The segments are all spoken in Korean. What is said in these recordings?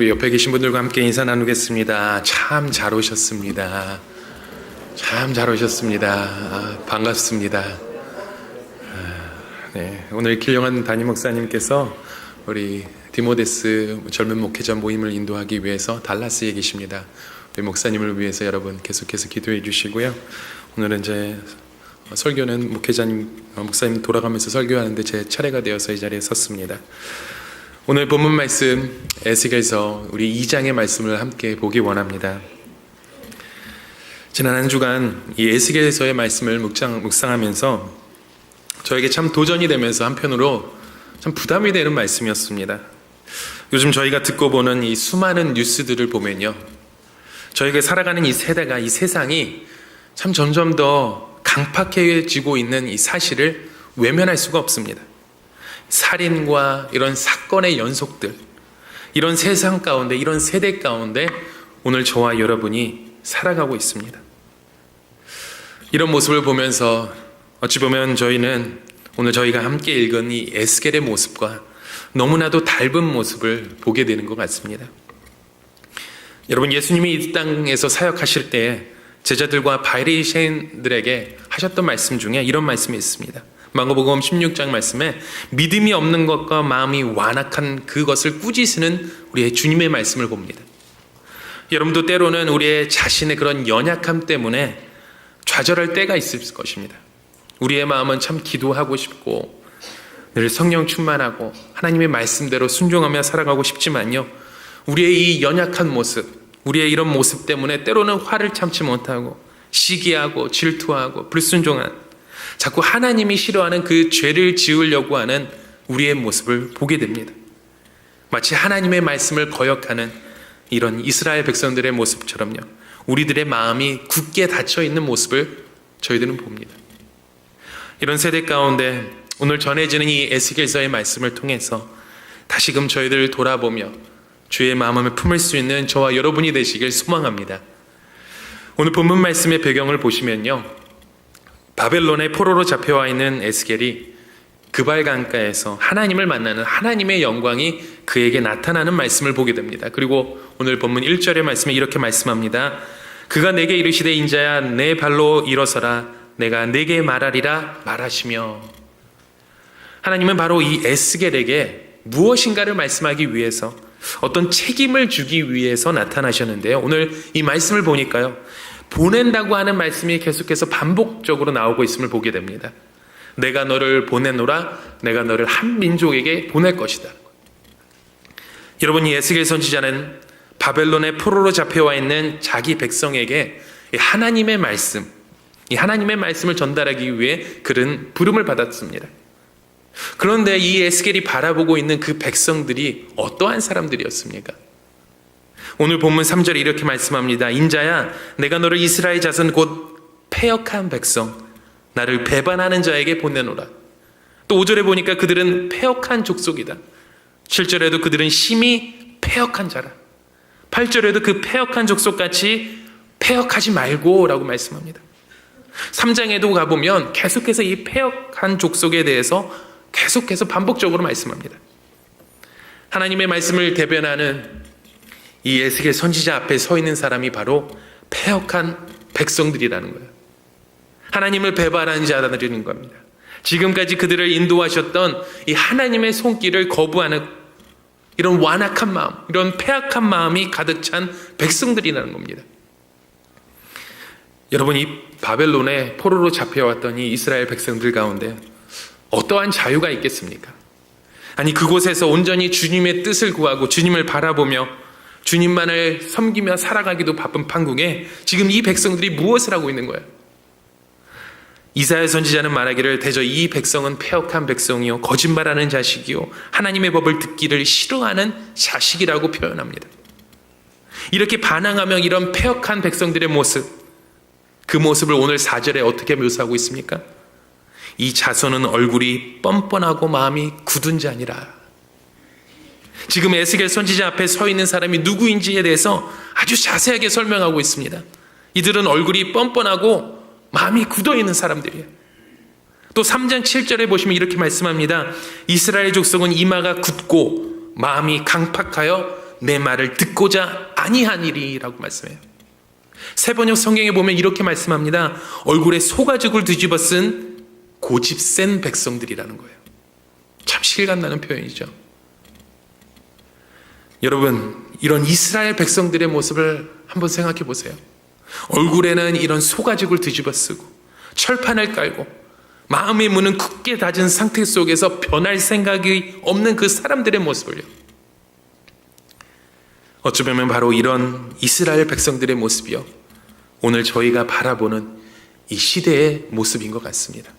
우리 옆에 계신 분들과 함께 인사 나누겠습니다. 참 잘 오셨습니다. 참 잘 오셨습니다. 아, 반갑습니다. 아, 네, 오늘 길영한 담임 목사님께서 우리 디모데스 젊은 목회자 모임을 인도하기 위해서 달라스에 계십니다. 우리 목사님을 위해서 여러분 계속해서 기도해 주시고요. 오늘은 이제 설교는 목회자님 어, 목사님 돌아가면서 설교하는데 제 차례가 되어서 이 자리에 섰습니다. 오늘 본문 말씀 에스겔서 우리 2장의 말씀을 함께 보기 원합니다. 지난 한 주간 이 에스겔서의 말씀을 묵상, 묵상하면서 저에게 참 도전이 되면서 한편으로 참 부담이 되는 말씀이었습니다. 요즘 저희가 듣고 보는 이 수많은 뉴스들을 보면요. 저희가 살아가는 이 세대가 이 세상이 참 점점 더 강팍해지고 있는 이 사실을 외면할 수가 없습니다. 살인과 이런 사건의 연속들, 이런 세상 가운데, 이런 세대 가운데 오늘 저와 여러분이 살아가고 있습니다. 이런 모습을 보면서 어찌 보면 저희는 오늘 저희가 함께 읽은 이 에스겔의 모습과 너무나도 닮은 모습을 보게 되는 것 같습니다. 여러분 예수님이 이 땅에서 사역하실 때 제자들과 바리새인들에게 하셨던 말씀 중에 이런 말씀이 있습니다. 마가복음 16장 말씀에 믿음이 없는 것과 마음이 완악한 그것을 꾸짖으는 우리의 주님의 말씀을 봅니다. 여러분도 때로는 우리의 자신의 그런 연약함 때문에 좌절할 때가 있을 것입니다. 우리의 마음은 참 기도하고 싶고 늘 성령 충만하고 하나님의 말씀대로 순종하며 살아가고 싶지만요. 우리의 이 연약한 모습, 우리의 이런 모습 때문에 때로는 화를 참지 못하고 시기하고 질투하고 불순종한 자꾸 하나님이 싫어하는 그 죄를 지으려고 하는 우리의 모습을 보게 됩니다. 마치 하나님의 말씀을 거역하는 이런 이스라엘 백성들의 모습처럼요. 우리들의 마음이 굳게 닫혀 있는 모습을 저희들은 봅니다. 이런 세대 가운데 오늘 전해지는 이 에스겔서의 말씀을 통해서 다시금 저희들을 돌아보며 주의 마음을 품을 수 있는 저와 여러분이 되시길 소망합니다. 오늘 본문 말씀의 배경을 보시면요. 바벨론의 포로로 잡혀와 있는 에스겔이 그발 강가에서 하나님을 만나는 하나님의 영광이 그에게 나타나는 말씀을 보게 됩니다. 그리고 오늘 본문 1절의 말씀에 이렇게 말씀합니다. 그가 내게 이르시되 인자야 내 발로 일어서라 내가 내게 말하리라 말하시며 하나님은 바로 이 에스겔에게 무엇인가를 말씀하기 위해서 어떤 책임을 주기 위해서 나타나셨는데요. 오늘 이 말씀을 보니까요. 보낸다고 하는 말씀이 계속해서 반복적으로 나오고 있음을 보게 됩니다. 내가 너를 보내노라, 내가 너를 한 민족에게 보낼 것이다. 여러분, 이 에스겔 선지자는 바벨론의 포로로 잡혀와 있는 자기 백성에게 하나님의 말씀, 이 하나님의 말씀을 전달하기 위해 그는 부름을 받았습니다. 그런데 이 에스겔이 바라보고 있는 그 백성들이 어떠한 사람들이었습니까? 오늘 본문 3절에 이렇게 말씀합니다. 인자야, 내가 너를 이스라엘 자손 곧 패역한 백성, 나를 배반하는 자에게 보내노라. 또 5절에 보니까 그들은 패역한 족속이다. 7절에도 그들은 심히 패역한 자라. 8절에도 그 패역한 족속같이 패역하지 말고 라고 말씀합니다. 3장에도 가보면 계속해서 이 패역한 족속에 대해서 계속해서 반복적으로 말씀합니다. 하나님의 말씀을 대변하는 이 에스겔 선지자 앞에 서 있는 사람이 바로 패역한 백성들이라는 거예요. 하나님을 배반한 자들인 겁니다. 지금까지 그들을 인도하셨던 이 하나님의 손길을 거부하는 이런 완악한 마음, 이런 패악한 마음이 가득 찬 백성들이라는 겁니다. 여러분, 이 바벨론의 포로로 잡혀왔던 이 이스라엘 백성들 가운데 어떠한 자유가 있겠습니까? 아니, 그곳에서 온전히 주님의 뜻을 구하고 주님을 바라보며 주님만을 섬기며 살아가기도 바쁜 판국에 지금 이 백성들이 무엇을 하고 있는 거예요? 이사야 선지자는 말하기를 대저 이 백성은 폐역한 백성이요 거짓말하는 자식이요 하나님의 법을 듣기를 싫어하는 자식이라고 표현합니다. 이렇게 반항하며 이런 폐역한 백성들의 모습 그 모습을 오늘 4절에 어떻게 묘사하고 있습니까? 이 자손은 얼굴이 뻔뻔하고 마음이 굳은 자니라. 지금 에스겔 선지자 앞에 서 있는 사람이 누구인지에 대해서 아주 자세하게 설명하고 있습니다. 이들은 얼굴이 뻔뻔하고 마음이 굳어 있는 사람들이에요. 또 3장 7절에 보시면 이렇게 말씀합니다. 이스라엘 족속은 이마가 굳고 마음이 강팍하여 내 말을 듣고자 아니하니리라고 말씀해요. 세번역 성경에 보면 이렇게 말씀합니다. 얼굴에 소가죽을 뒤집어 쓴 고집 센 백성들이라는 거예요. 참 실감나는 표현이죠. 여러분, 이런 이스라엘 백성들의 모습을 한번 생각해 보세요. 얼굴에는 이런 소가죽을 뒤집어 쓰고 철판을 깔고 마음의 문은 굳게 닫은 상태 속에서 변할 생각이 없는 그 사람들의 모습을요. 어쩌면 바로 이런 이스라엘 백성들의 모습이요. 오늘 저희가 바라보는 이 시대의 모습인 것 같습니다.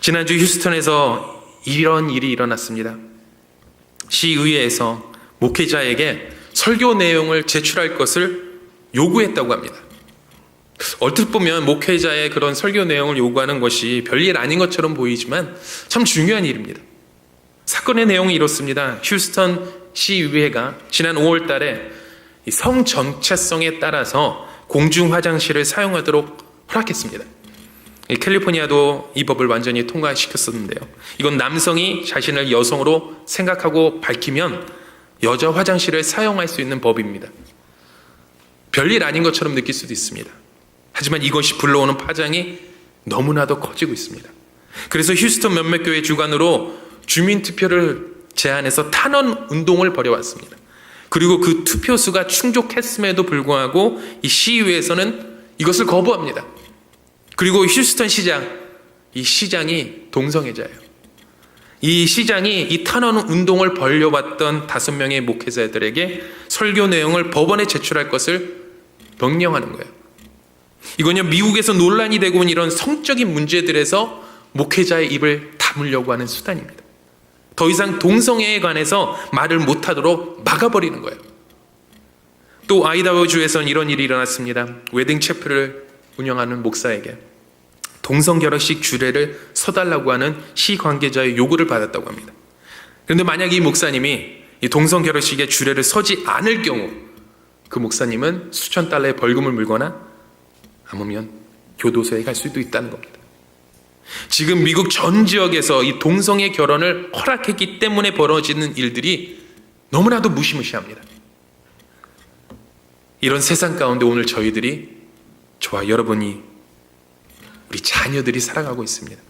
지난주 휴스턴에서 이런 일이 일어났습니다. 시의회에서 목회자에게 설교 내용을 제출할 것을 요구했다고 합니다. 얼핏 보면 목회자의 그런 설교 내용을 요구하는 것이 별일 아닌 것처럼 보이지만 참 중요한 일입니다. 사건의 내용이 이렇습니다. 휴스턴 시의회가 지난 5월 달에 성 정체성에 따라서 공중 화장실을 사용하도록 허락했습니다. 이 캘리포니아도 이 법을 완전히 통과시켰었는데요. 이건 남성이 자신을 여성으로 생각하고 밝히면 여자 화장실을 사용할 수 있는 법입니다. 별일 아닌 것처럼 느낄 수도 있습니다. 하지만 이것이 불러오는 파장이 너무나도 커지고 있습니다. 그래서 휴스턴 몇몇 교회 주관으로 주민 투표를 제안해서 탄원 운동을 벌여왔습니다. 그리고 그 투표수가 충족했음에도 불구하고 이 시의회에서는 이것을 거부합니다. 그리고 휴스턴 시장, 이 시장이 동성애자예요. 이 시장이 이 탄원 운동을 벌려왔던 다섯 명의 목회자들에게 설교 내용을 법원에 제출할 것을 명령하는 거예요. 이건요, 미국에서 논란이 되고 있는 이런 성적인 문제들에서 목회자의 입을 다물려고 하는 수단입니다. 더 이상 동성애에 관해서 말을 못하도록 막아버리는 거예요. 또 아이다호주에선 이런 일이 일어났습니다. 웨딩 채플을 운영하는 목사에게 동성 결혼식 주례를 서달라고 하는 시 관계자의 요구를 받았다고 합니다. 그런데 만약 이 목사님이 이 동성 결혼식에 주례를 서지 않을 경우 그 목사님은 수천 달러의 벌금을 물거나 아니면 교도소에 갈 수도 있다는 겁니다. 지금 미국 전 지역에서 이 동성애 결혼을 허락했기 때문에 벌어지는 일들이 너무나도 무시무시합니다. 이런 세상 가운데 오늘 저희들이 저와 여러분이 우리 자녀들이 살아가고 있습니다.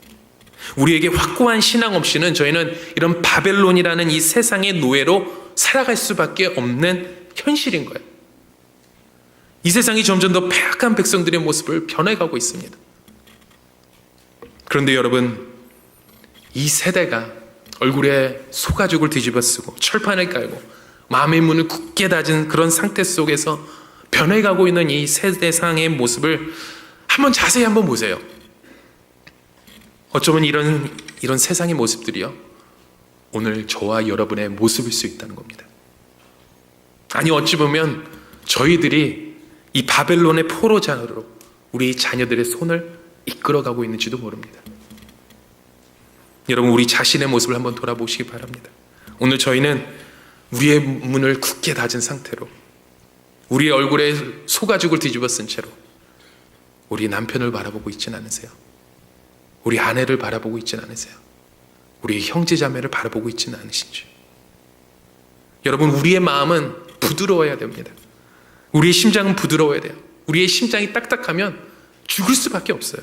우리에게 확고한 신앙 없이는 저희는 이런 바벨론이라는 이 세상의 노예로 살아갈 수밖에 없는 현실인 거예요. 이 세상이 점점 더 폐악한 백성들의 모습을 변해가고 있습니다. 그런데 여러분, 이 세대가 얼굴에 소가죽을 뒤집어 쓰고 철판을 깔고 마음의 문을 굳게 닫은 그런 상태 속에서 변해가고 있는 이 세대상의 모습을 한번 자세히 한번 보세요. 어쩌면 이런 이런 세상의 모습들이요. 오늘 저와 여러분의 모습일 수 있다는 겁니다. 아니 어찌 보면 저희들이 이 바벨론의 포로자로 우리 자녀들의 손을 이끌어가고 있는지도 모릅니다. 여러분 우리 자신의 모습을 한번 돌아보시기 바랍니다. 오늘 저희는 우리의 문을 굳게 닫은 상태로 우리의 얼굴에 소가죽을 뒤집어 쓴 채로 우리 남편을 바라보고 있진 않으세요. 우리 아내를 바라보고 있진 않으세요. 우리 형제 자매를 바라보고 있지는 않으신지. 여러분 우리의 마음은 부드러워야 됩니다. 우리의 심장은 부드러워야 돼요. 우리의 심장이 딱딱하면 죽을 수밖에 없어요.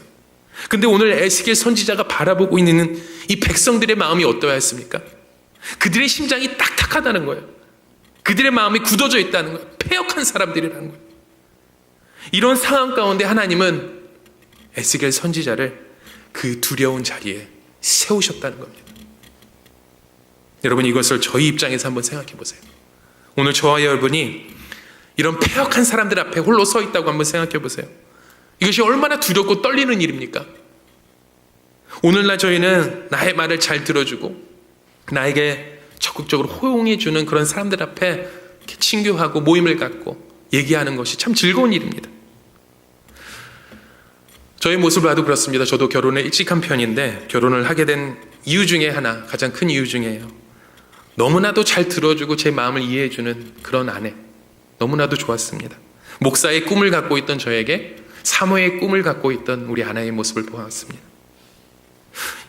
근데 오늘 에스겔 선지자가 바라보고 있는 이 백성들의 마음이 어떠했습니까? 그들의 심장이 딱딱하다는 거예요. 그들의 마음이 굳어져 있다는 거예요. 폐역한 사람들이라는 거예요. 이런 상황 가운데 하나님은 에스겔 선지자를 그 두려운 자리에 세우셨다는 겁니다. 여러분 이것을 저희 입장에서 한번 생각해 보세요. 오늘 저와 여러분이 이런 폐역한 사람들 앞에 홀로 서 있다고 한번 생각해 보세요. 이것이 얼마나 두렵고 떨리는 일입니까? 오늘날 저희는 나의 말을 잘 들어주고 나에게 적극적으로 호응해 주는 그런 사람들 앞에 친교하고 모임을 갖고 얘기하는 것이 참 즐거운 일입니다. 저의 모습을 봐도 그렇습니다. 저도 결혼을 일찍 한 편인데 결혼을 하게 된 이유 중에 하나, 가장 큰 이유 중에요. 너무나도 잘 들어주고 제 마음을 이해해주는 그런 아내. 너무나도 좋았습니다. 목사의 꿈을 갖고 있던 저에게 사모의 꿈을 갖고 있던 우리 아내의 모습을 보았습니다.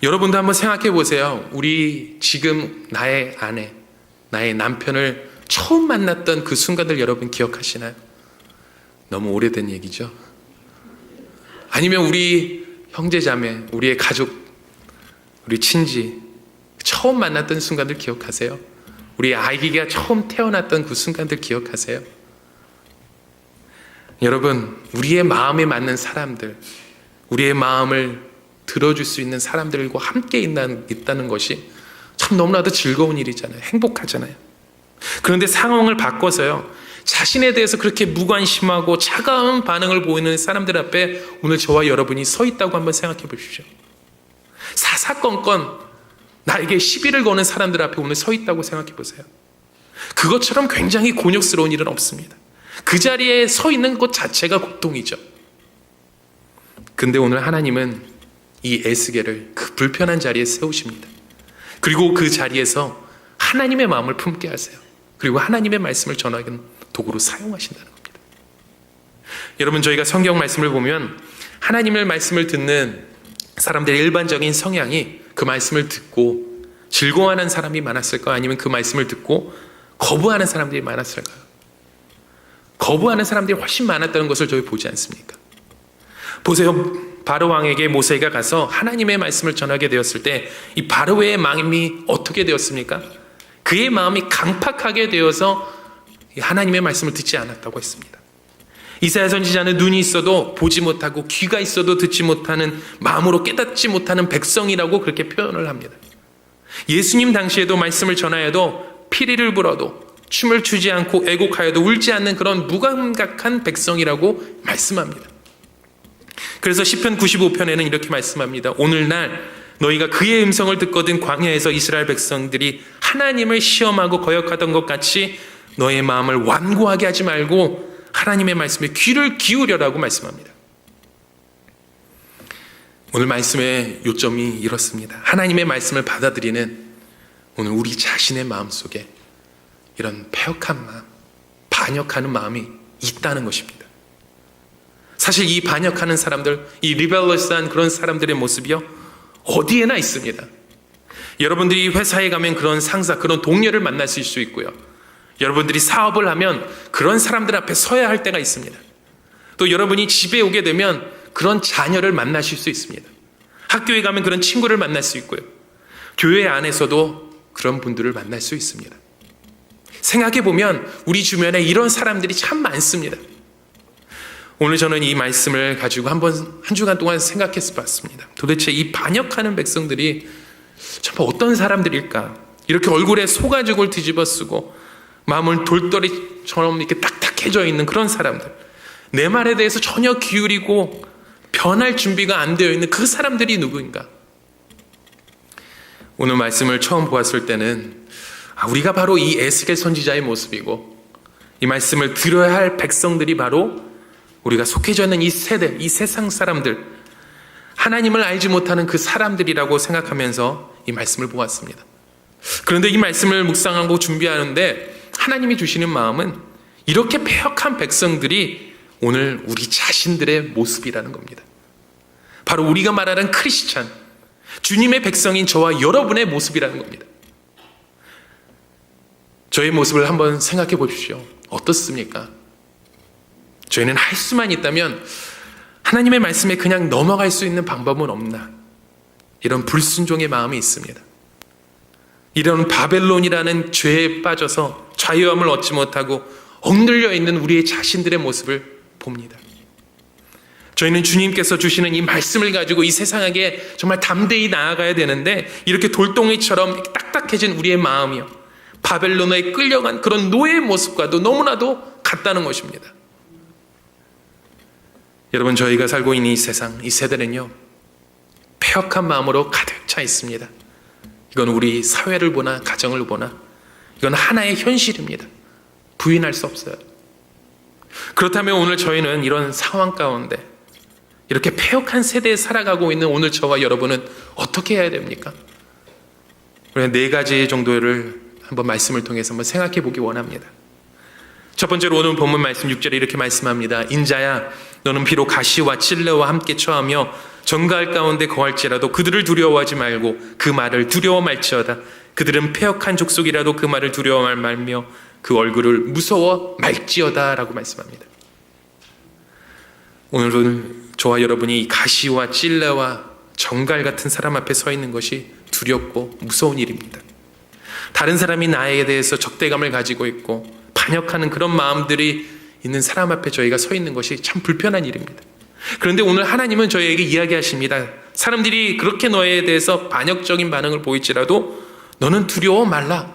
여러분도 한번 생각해 보세요. 우리 지금 나의 아내, 나의 남편을 처음 만났던 그 순간들 여러분 기억하시나요? 너무 오래된 얘기죠. 아니면 우리 형제자매, 우리의 가족, 우리 친지 처음 만났던 순간들 기억하세요? 우리 아기가 처음 태어났던 그 순간들 기억하세요? 여러분, 우리의 마음에 맞는 사람들, 우리의 마음을 들어줄 수 있는 사람들과 함께 있다는, 것이 참 너무나도 즐거운 일이잖아요. 행복하잖아요. 그런데 상황을 바꿔서요. 자신에 대해서 그렇게 무관심하고 차가운 반응을 보이는 사람들 앞에 오늘 저와 여러분이 서 있다고 한번 생각해 보십시오. 사사건건 나에게 시비를 거는 사람들 앞에 오늘 서 있다고 생각해 보세요. 그것처럼 굉장히 곤욕스러운 일은 없습니다. 그 자리에 서 있는 것 자체가 고통이죠. 근데 오늘 하나님은 이 에스겔을 그 불편한 자리에 세우십니다. 그리고 그 자리에서 하나님의 마음을 품게 하세요. 그리고 하나님의 말씀을 전하는 도구로 사용하신다는 겁니다. 여러분 저희가 성경 말씀을 보면 하나님의 말씀을 듣는 사람들의 일반적인 성향이 그 말씀을 듣고 즐거워하는 사람이 많았을까 아니면 그 말씀을 듣고 거부하는 사람들이 많았을까요? 거부하는 사람들이 훨씬 많았다는 것을 저희 보지 않습니까? 보세요. 바로 왕에게 모세가 가서 하나님의 말씀을 전하게 되었을 때 이 바로의 마음이 어떻게 되었습니까? 그의 마음이 강팍하게 되어서 하나님의 말씀을 듣지 않았다고 했습니다. 이사야 선지자는 눈이 있어도 보지 못하고 귀가 있어도 듣지 못하는 마음으로 깨닫지 못하는 백성이라고 그렇게 표현을 합니다. 예수님 당시에도 말씀을 전하여도 피리를 불어도 춤을 추지 않고 애곡하여도 울지 않는 그런 무감각한 백성이라고 말씀합니다. 그래서 시편 95편에는 이렇게 말씀합니다. 오늘날 너희가 그의 음성을 듣거든 광야에서 이스라엘 백성들이 하나님을 시험하고 거역하던 것 같이 너의 마음을 완고하게 하지 말고 하나님의 말씀에 귀를 기울여라고 말씀합니다. 오늘 말씀의 요점이 이렇습니다. 하나님의 말씀을 받아들이는 오늘 우리 자신의 마음 속에 이런 패역한 마음, 반역하는 마음이 있다는 것입니다. 사실 이 반역하는 사람들, 이 리벨러스한 그런 사람들의 모습이요, 어디에나 있습니다. 여러분들이 회사에 가면 그런 상사, 그런 동료를 만나실 수 있고요. 여러분들이 사업을 하면 그런 사람들 앞에 서야 할 때가 있습니다. 또 여러분이 집에 오게 되면 그런 자녀를 만나실 수 있습니다. 학교에 가면 그런 친구를 만날 수 있고요. 교회 안에서도 그런 분들을 만날 수 있습니다. 생각해 보면 우리 주변에 이런 사람들이 참 많습니다. 오늘 저는 이 말씀을 가지고 한번 한 주간 동안 생각해 봤습니다. 도대체 이 반역하는 백성들이 정말 어떤 사람들일까? 이렇게 얼굴에 소가죽을 뒤집어 쓰고 마음을 돌덩이처럼 이렇게 딱딱해져 있는 그런 사람들. 내 말에 대해서 전혀 기울이고 변할 준비가 안 되어 있는 그 사람들이 누구인가? 오늘 말씀을 처음 보았을 때는 아, 우리가 바로 이 에스겔 선지자의 모습이고 이 말씀을 들어야 할 백성들이 바로 우리가 속해져 있는 이 세대, 이 세상 사람들, 하나님을 알지 못하는 그 사람들이라고 생각하면서 이 말씀을 보았습니다. 그런데 이 말씀을 묵상하고 준비하는데 하나님이 주시는 마음은 이렇게 폐역한 백성들이 오늘 우리 자신들의 모습이라는 겁니다. 바로 우리가 말하는 크리스찬, 주님의 백성인 저와 여러분의 모습이라는 겁니다. 저의 모습을 한번 생각해 보십시오. 어떻습니까? 저희는 할 수만 있다면 하나님의 말씀에 그냥 넘어갈 수 있는 방법은 없나? 이런 불순종의 마음이 있습니다. 이런 바벨론이라는 죄에 빠져서 자유함을 얻지 못하고 억눌려 있는 우리의 자신들의 모습을 봅니다. 저희는 주님께서 주시는 이 말씀을 가지고 이 세상에게 정말 담대히 나아가야 되는데 이렇게 돌덩이처럼 딱딱해진 우리의 마음이요. 바벨론에 끌려간 그런 노예의 모습과도 너무나도 같다는 것입니다. 여러분 저희가 살고 있는 이 세상, 이 세대는요. 폐역한 마음으로 가득 차 있습니다. 이건 우리 사회를 보나 가정을 보나 이건 하나의 현실입니다. 부인할 수 없어요. 그렇다면 오늘 저희는 이런 상황 가운데 이렇게 폐역한 세대에 살아가고 있는 오늘 저와 여러분은 어떻게 해야 됩니까? 네 가지 정도를 한번 말씀을 통해서 한번 생각해 보기 원합니다. 첫 번째로 오늘 본문 말씀 6절에 이렇게 말씀합니다. 인자야 너는 비록 가시와 찔레와 함께 처하며 정갈 가운데 거할지라도 그들을 두려워하지 말고 그 말을 두려워 말지어다. 그들은 폐역한 족속이라도 그 말을 두려워 말며 그 얼굴을 무서워 말지어다 라고 말씀합니다. 오늘은 저와 여러분이 이 가시와 찔레와 정갈 같은 사람 앞에 서 있는 것이 두렵고 무서운 일입니다. 다른 사람이 나에 대해서 적대감을 가지고 있고 반역하는 그런 마음들이 있는 사람 앞에 저희가 서 있는 것이 참 불편한 일입니다. 그런데 오늘 하나님은 저희에게 이야기하십니다. 사람들이 그렇게 너에 대해서 반역적인 반응을 보일지라도 너는 두려워 말라.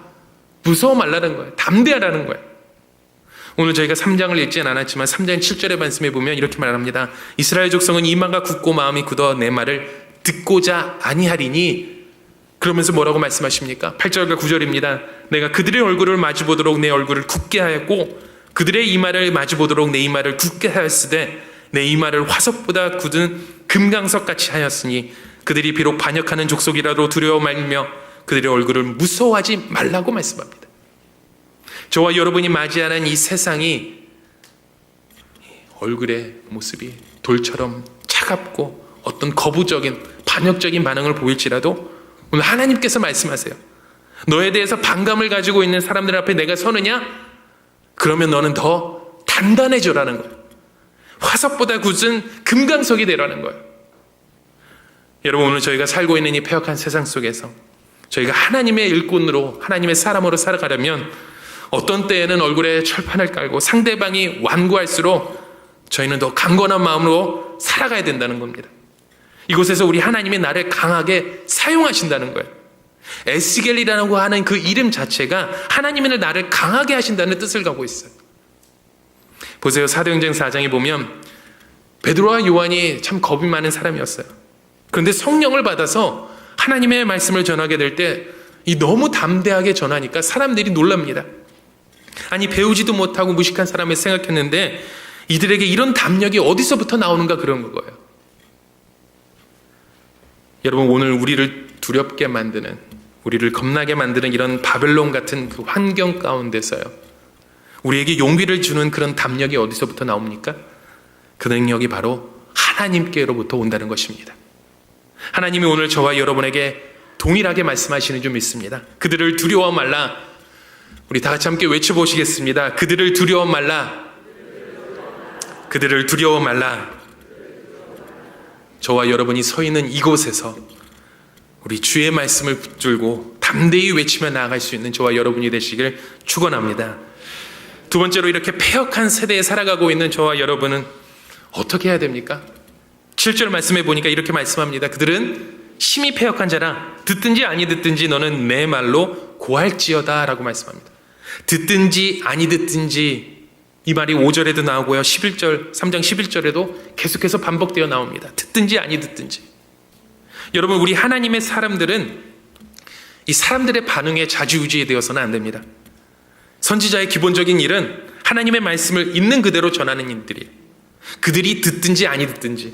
무서워 말라는 거예요. 담대하라는 거예요. 오늘 저희가 3장을 읽지는 않았지만 3장 7절의 말씀에 보면 이렇게 말합니다. 이스라엘 족성은 이마가 굳고 마음이 굳어 내 말을 듣고자 아니하리니 그러면서 뭐라고 말씀하십니까? 8절과 9절입니다. 내가 그들의 얼굴을 마주 보도록 내 얼굴을 굳게 하였고 그들의 이마를 마주 보도록 내 이마를 굳게 하였으되 내 이마를 화석보다 굳은 금강석 같이 하였으니 그들이 비록 반역하는 족속이라도 두려워 말며 그들의 얼굴을 무서워하지 말라고 말씀합니다. 저와 여러분이 맞이하는 이 세상이 얼굴의 모습이 돌처럼 차갑고 어떤 거부적인 반역적인 반응을 보일지라도 오늘 하나님께서 말씀하세요. 너에 대해서 반감을 가지고 있는 사람들 앞에 내가 서느냐? 그러면 너는 더 단단해져라는 거예요. 화석보다 굳은 금강석이 되라는 거예요. 여러분 오늘 저희가 살고 있는 이 폐역한 세상 속에서 저희가 하나님의 일꾼으로 하나님의 사람으로 살아가려면 어떤 때에는 얼굴에 철판을 깔고 상대방이 완고할수록 저희는 더 강건한 마음으로 살아가야 된다는 겁니다. 이곳에서 우리 하나님이 나를 강하게 사용하신다는 거예요. 에스겔이라고 하는 그 이름 자체가 하나님이 나를 강하게 하신다는 뜻을 갖고 있어요. 보세요. 사도행전 4장에 보면 베드로와 요한이 참 겁이 많은 사람이었어요. 그런데 성령을 받아서 하나님의 말씀을 전하게 될 때 이 너무 담대하게 전하니까 사람들이 놀랍니다. 아니 배우지도 못하고 무식한 사람을 생각했는데 이들에게 이런 담력이 어디서부터 나오는가 그런 거예요. 여러분 오늘 우리를 두렵게 만드는 우리를 겁나게 만드는 이런 바벨론 같은 그 환경 가운데서요. 우리에게 용기를 주는 그런 담력이 어디서부터 나옵니까? 그 능력이 바로 하나님께로부터 온다는 것입니다. 하나님이 오늘 저와 여러분에게 동일하게 말씀하시는 줄 믿습니다. 그들을 두려워 말라. 우리 다 같이 함께 외쳐보시겠습니다. 그들을 두려워 말라. 그들을 두려워 말라. 저와 여러분이 서 있는 이곳에서 우리 주의 말씀을 붙들고 담대히 외치며 나아갈 수 있는 저와 여러분이 되시길 축원합니다. 두 번째로 이렇게 폐역한 세대에 살아가고 있는 저와 여러분은 어떻게 해야 됩니까? 7절 말씀해 보니까 이렇게 말씀합니다. 그들은 심히 폐역한 자라 듣든지 아니 듣든지 너는 내 말로 고할지어다라고 말씀합니다. 듣든지 아니 듣든지 이 말이 5절에도 나오고요. 11절, 3장 11절에도 계속해서 반복되어 나옵니다. 듣든지 아니 듣든지. 여러분, 우리 하나님의 사람들은 이 사람들의 반응에 자주 유지 되어서는 안 됩니다. 선지자의 기본적인 일은 하나님의 말씀을 있는 그대로 전하는 일들이에요. 그들이 듣든지 아니 듣든지.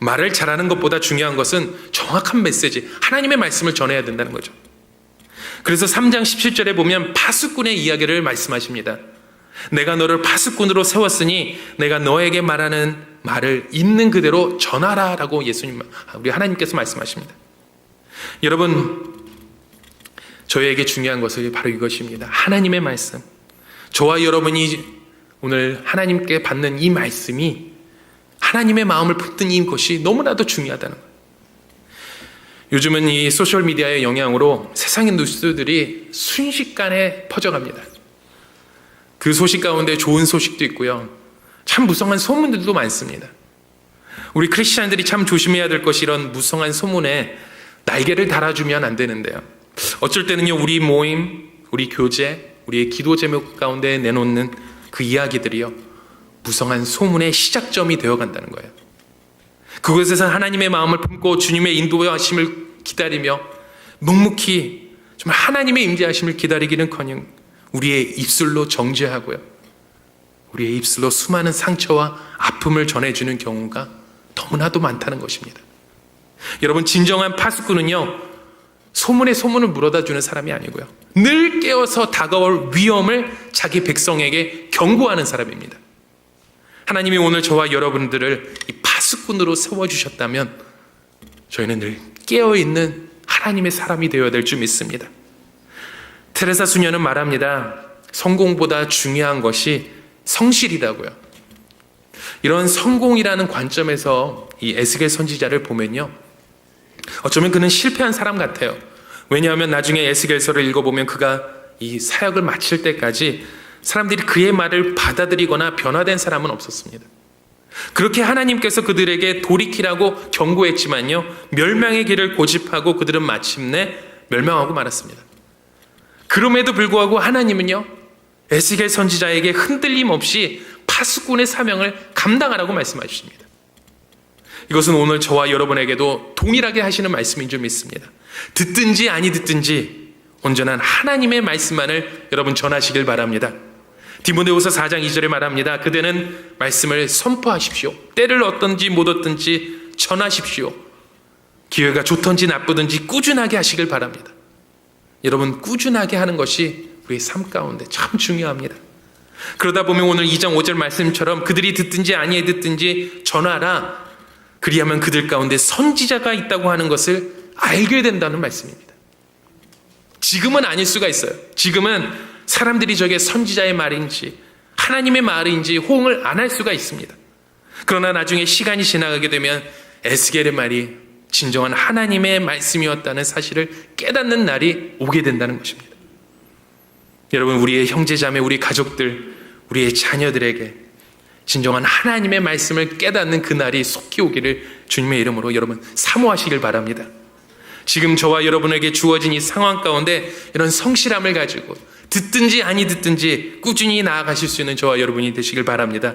말을 잘하는 것보다 중요한 것은 정확한 메시지, 하나님의 말씀을 전해야 된다는 거죠. 그래서 3장 17절에 보면 파수꾼의 이야기를 말씀하십니다. 내가 너를 파수꾼으로 세웠으니 내가 너에게 말하는 말을 있는 그대로 전하라 라고 예수님 우리 하나님께서 말씀하십니다. 여러분 저희에게 중요한 것은 바로 이것입니다. 하나님의 말씀. 저와 여러분이 오늘 하나님께 받는 이 말씀이 하나님의 마음을 품는 이것이 너무나도 중요하다는 거예요. 요즘은 이 소셜 미디어의 영향으로 세상의 뉴스들이 순식간에 퍼져갑니다. 그 소식 가운데 좋은 소식도 있고요. 참 무성한 소문들도 많습니다. 우리 크리스천들이 참 조심해야 될 것이 이런 무성한 소문에 날개를 달아주면 안 되는데요. 어쩔 때는요, 우리 모임, 우리 교제, 우리의 기도 제목 가운데 내놓는 그 이야기들이요, 무성한 소문의 시작점이 되어 간다는 거예요. 그곳에서 하나님의 마음을 품고 주님의 인도하심을 기다리며 묵묵히 정말 하나님의 임재하심을 기다리기는 커녕 우리의 입술로 정죄하고요. 우리의 입술로 수많은 상처와 아픔을 전해주는 경우가 너무나도 많다는 것입니다. 여러분 진정한 파수꾼은요 소문에 소문을 물어다 주는 사람이 아니고요 늘 깨어서 다가올 위험을 자기 백성에게 경고하는 사람입니다. 하나님이 오늘 저와 여러분들을 이 파수꾼으로 세워주셨다면 저희는 늘 깨어있는 하나님의 사람이 되어야 될 줄 믿습니다. 테레사 수녀는 말합니다. 성공보다 중요한 것이 성실이라고요. 이런 성공이라는 관점에서 이 에스겔 선지자를 보면요. 어쩌면 그는 실패한 사람 같아요. 왜냐하면 나중에 에스겔서를 읽어보면 그가 이 사역을 마칠 때까지 사람들이 그의 말을 받아들이거나 변화된 사람은 없었습니다. 그렇게 하나님께서 그들에게 돌이키라고 경고했지만요, 멸망의 길을 고집하고 그들은 마침내 멸망하고 말았습니다. 그럼에도 불구하고 하나님은요, 에스겔 선지자에게 흔들림 없이 파수꾼의 사명을 감당하라고 말씀하십니다. 이것은 오늘 저와 여러분에게도 동일하게 하시는 말씀인 줄 믿습니다. 듣든지 아니 듣든지 온전한 하나님의 말씀만을 여러분 전하시길 바랍니다. 디모데후서 4장 2절에 말합니다. 그대는 말씀을 선포하십시오. 때를 얻든지 못 얻든지 전하십시오. 기회가 좋든지 나쁘든지 꾸준하게 하시길 바랍니다. 여러분 꾸준하게 하는 것이 우리의 삶 가운데 참 중요합니다. 그러다 보면 오늘 2장 5절 말씀처럼 그들이 듣든지 아니에 듣든지 전하라. 그리하면 그들 가운데 선지자가 있다고 하는 것을 알게 된다는 말씀입니다. 지금은 아닐 수가 있어요. 지금은 사람들이 저게 선지자의 말인지 하나님의 말인지 호응을 안 할 수가 있습니다. 그러나 나중에 시간이 지나가게 되면 에스겔의 말이 진정한 하나님의 말씀이었다는 사실을 깨닫는 날이 오게 된다는 것입니다. 여러분, 우리의 형제자매, 우리 가족들, 우리의 자녀들에게 진정한 하나님의 말씀을 깨닫는 그날이 속히 오기를 주님의 이름으로 여러분 사모하시길 바랍니다. 지금 저와 여러분에게 주어진 이 상황 가운데 이런 성실함을 가지고 듣든지 아니 듣든지 꾸준히 나아가실 수 있는 저와 여러분이 되시길 바랍니다.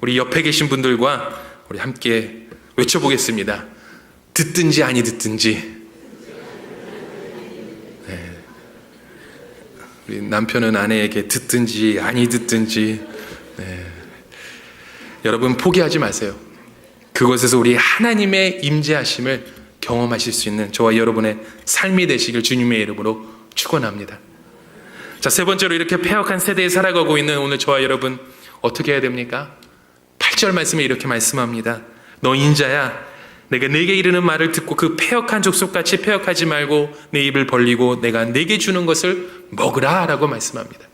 우리 옆에 계신 분들과 우리 함께 외쳐보겠습니다. 듣든지 아니 듣든지. 네. 우리 남편은 아내에게 듣든지 아니 듣든지. 네. 여러분 포기하지 마세요. 그곳에서 우리 하나님의 임재하심을 경험하실 수 있는 저와 여러분의 삶이 되시길 주님의 이름으로 축원합니다. 자, 세 번째로 이렇게 폐역한 세대에 살아가고 있는 오늘 저와 여러분 어떻게 해야 됩니까? 8절 말씀에 이렇게 말씀합니다. 너 인자야 내가 내게 이르는 말을 듣고 그 폐역한 족속같이 폐역하지 말고 내 입을 벌리고 내가 내게 주는 것을 먹으라 라고 말씀합니다.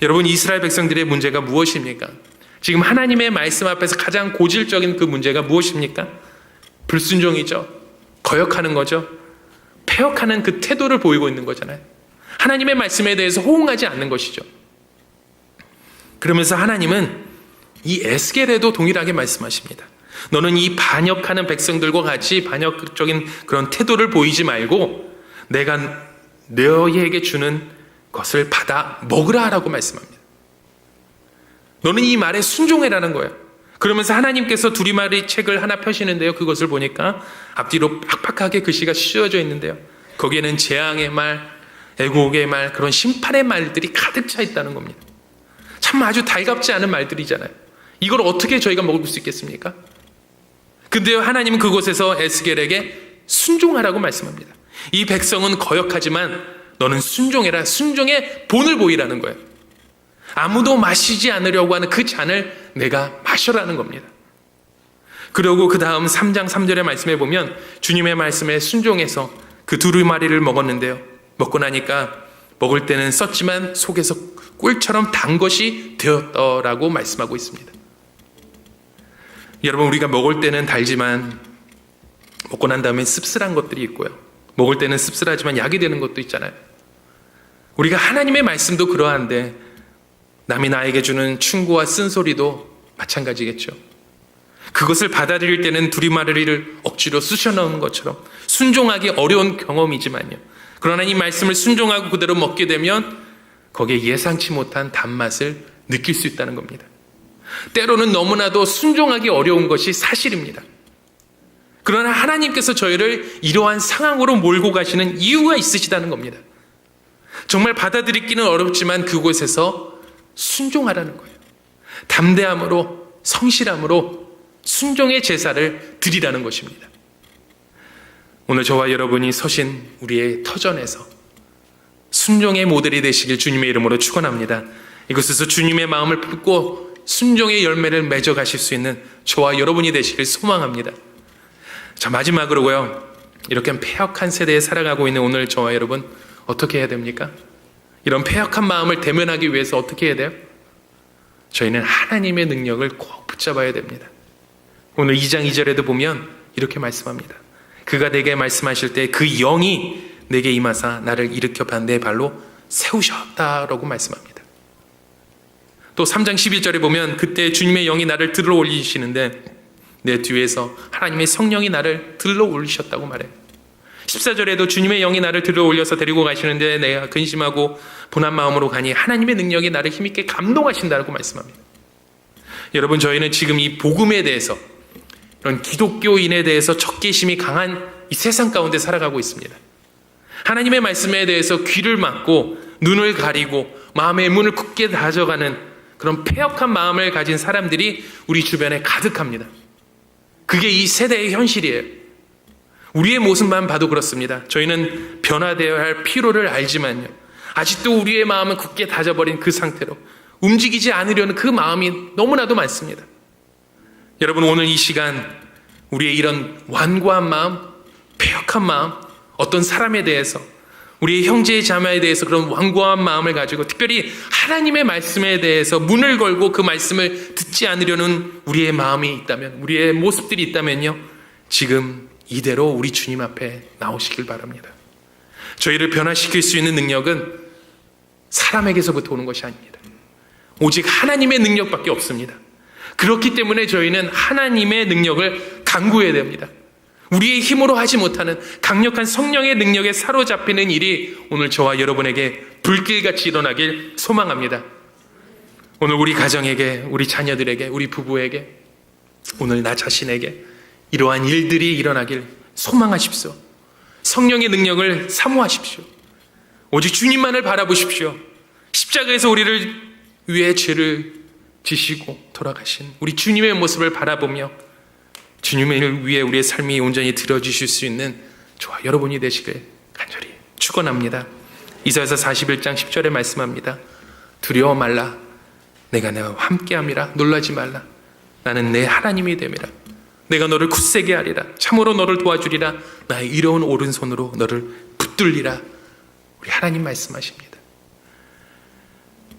여러분 이스라엘 백성들의 문제가 무엇입니까? 지금 하나님의 말씀 앞에서 가장 고질적인 그 문제가 무엇입니까? 불순종이죠. 거역하는 거죠. 폐역하는 그 태도를 보이고 있는 거잖아요. 하나님의 말씀에 대해서 호응하지 않는 것이죠. 그러면서 하나님은 이 에스겔에도 동일하게 말씀하십니다. 너는 이 반역하는 백성들과 같이 반역적인 그런 태도를 보이지 말고 내가 너희에게 주는 것을 받아 먹으라라고 말씀합니다. 너는 이 말에 순종해라는 거예요. 그러면서 하나님께서 두리마리 책을 하나 펴시는데요. 그것을 보니까 앞뒤로 팍팍하게 글씨가 씌워져 있는데요. 거기에는 재앙의 말, 애국의 말, 그런 심판의 말들이 가득 차 있다는 겁니다. 참 아주 달갑지 않은 말들이잖아요. 이걸 어떻게 저희가 먹을 수 있겠습니까? 근데요, 하나님은 그곳에서 에스겔에게 순종하라고 말씀합니다. 이 백성은 거역하지만 너는 순종해라. 순종의 본을 보이라는 거예요. 아무도 마시지 않으려고 하는 그 잔을 내가 마셔라는 겁니다. 그리고 그 다음 3장 3절의 말씀에 보면 주님의 말씀에 순종해서 그 두루마리를 먹었는데요. 먹고 나니까 먹을 때는 썼지만 속에서 꿀처럼 단 것이 되었더라고 말씀하고 있습니다. 여러분, 우리가 먹을 때는 달지만 먹고 난 다음에 씁쓸한 것들이 있고요. 먹을 때는 씁쓸하지만 약이 되는 것도 있잖아요. 우리가 하나님의 말씀도 그러한데 남이 나에게 주는 충고와 쓴소리도 마찬가지겠죠. 그것을 받아들일 때는 두리마리를 억지로 쑤셔 넣은 것처럼 순종하기 어려운 경험이지만요. 그러나 이 말씀을 순종하고 그대로 먹게 되면 거기에 예상치 못한 단맛을 느낄 수 있다는 겁니다. 때로는 너무나도 순종하기 어려운 것이 사실입니다. 그러나 하나님께서 저희를 이러한 상황으로 몰고 가시는 이유가 있으시다는 겁니다. 정말 받아들이기는 어렵지만 그곳에서 순종하라는 거예요. 담대함으로 성실함으로 순종의 제사를 드리라는 것입니다. 오늘 저와 여러분이 서신 우리의 터전에서 순종의 모델이 되시길 주님의 이름으로 축원합니다. 이곳에서 주님의 마음을 품고 순종의 열매를 맺어 가실 수 있는 저와 여러분이 되시길 소망합니다. 자 마지막으로고요. 이렇게 폐역한 세대에 살아가고 있는 오늘 저와 여러분 어떻게 해야 됩니까? 이런 패역한 마음을 대면하기 위해서 어떻게 해야 돼요? 저희는 하나님의 능력을 꼭 붙잡아야 됩니다. 오늘 2장 2절에도 보면 이렇게 말씀합니다. 그가 내게 말씀하실 때 그 영이 내게 임하사 나를 일으켜 반대의 발로 세우셨다라고 말씀합니다. 또 3장 11절에 보면 그때 주님의 영이 나를 들어 올리시는데 내 뒤에서 하나님의 성령이 나를 들러 올리셨다고 말해요. 14절에도 주님의 영이 나를 들어 올려서 데리고 가시는데 내가 근심하고 분한 마음으로 가니 하나님의 능력이 나를 힘있게 감동하신다고 말씀합니다. 여러분 저희는 지금 이 복음에 대해서 이런 기독교인에 대해서 적개심이 강한 이 세상 가운데 살아가고 있습니다. 하나님의 말씀에 대해서 귀를 막고 눈을 가리고 마음의 문을 굳게 다져가는 그런 폐역한 마음을 가진 사람들이 우리 주변에 가득합니다. 그게 이 세대의 현실이에요. 우리의 모습만 봐도 그렇습니다. 저희는 변화되어야 할 필요를 알지만요. 아직도 우리의 마음은 굳게 다져버린 그 상태로 움직이지 않으려는 그 마음이 너무나도 많습니다. 여러분 오늘 이 시간 우리의 이런 완고한 마음, 폐역한 마음, 어떤 사람에 대해서 우리의 형제의 자매에 대해서 그런 완고한 마음을 가지고 특별히 하나님의 말씀에 대해서 문을 걸고 그 말씀을 듣지 않으려는 우리의 마음이 있다면 우리의 모습들이 있다면요 지금 이대로 우리 주님 앞에 나오시길 바랍니다. 저희를 변화시킬 수 있는 능력은 사람에게서부터 오는 것이 아닙니다. 오직 하나님의 능력밖에 없습니다. 그렇기 때문에 저희는 하나님의 능력을 강구해야 됩니다. 우리의 힘으로 하지 못하는 강력한 성령의 능력에 사로잡히는 일이 오늘 저와 여러분에게 불길같이 일어나길 소망합니다. 오늘 우리 가정에게, 우리 자녀들에게, 우리 부부에게, 오늘 나 자신에게 이러한 일들이 일어나길 소망하십시오. 성령의 능력을 사모하십시오. 오직 주님만을 바라보십시오. 십자가에서 우리를 위해 죄를 지시고 돌아가신 우리 주님의 모습을 바라보며 주님을 위해 우리의 삶이 온전히 들어주실 수 있는 저와 여러분이 되시길 간절히 축원합니다. 이사야서 41장 10절에 말씀합니다. 두려워 말라. 내가 내와 함께함이라 놀라지 말라. 나는 내 하나님이 됨이라. 내가 너를 굳세게 하리라. 참으로 너를 도와주리라. 나의 이로운 오른손으로 너를 붙들리라. 우리 하나님 말씀하십니다.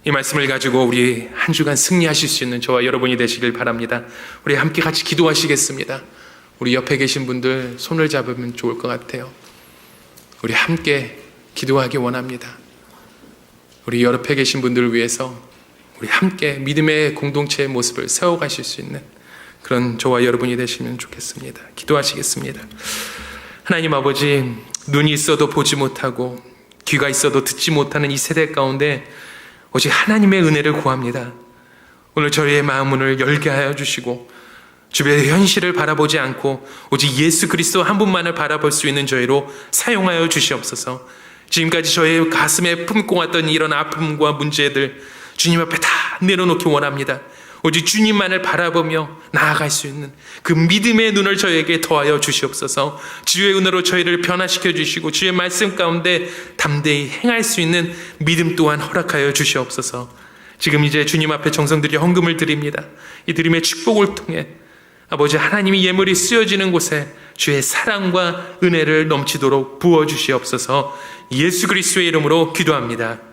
이 말씀을 가지고 우리 한 주간 승리하실 수 있는 저와 여러분이 되시길 바랍니다. 우리 함께 같이 기도하시겠습니다. 우리 옆에 계신 분들 손을 잡으면 좋을 것 같아요. 우리 함께 기도하기 원합니다. 우리 옆에 계신 분들을 위해서 우리 함께 믿음의 공동체의 모습을 세워가실 수 있는 그런 저와 여러분이 되시면 좋겠습니다. 기도하시겠습니다. 하나님 아버지, 눈이 있어도 보지 못하고 귀가 있어도 듣지 못하는 이 세대 가운데 오직 하나님의 은혜를 구합니다. 오늘 저희의 마음문을 열게 하여 주시고 주변의 현실을 바라보지 않고 오직 예수 그리스도 한 분만을 바라볼 수 있는 저희로 사용하여 주시옵소서. 지금까지 저의 가슴에 품고 왔던 이런 아픔과 문제들 주님 앞에 다 내려놓기 원합니다. 오직 주님만을 바라보며 나아갈 수 있는 그 믿음의 눈을 저에게 더하여 주시옵소서. 주의 은혜로 저희를 변화시켜 주시고 주의 말씀 가운데 담대히 행할 수 있는 믿음 또한 허락하여 주시옵소서. 지금 이제 주님 앞에 정성들이 헌금을 드립니다. 이 드림의 축복을 통해 아버지 하나님이 예물이 쓰여지는 곳에 주의 사랑과 은혜를 넘치도록 부어 주시옵소서. 예수 그리스도의 이름으로 기도합니다.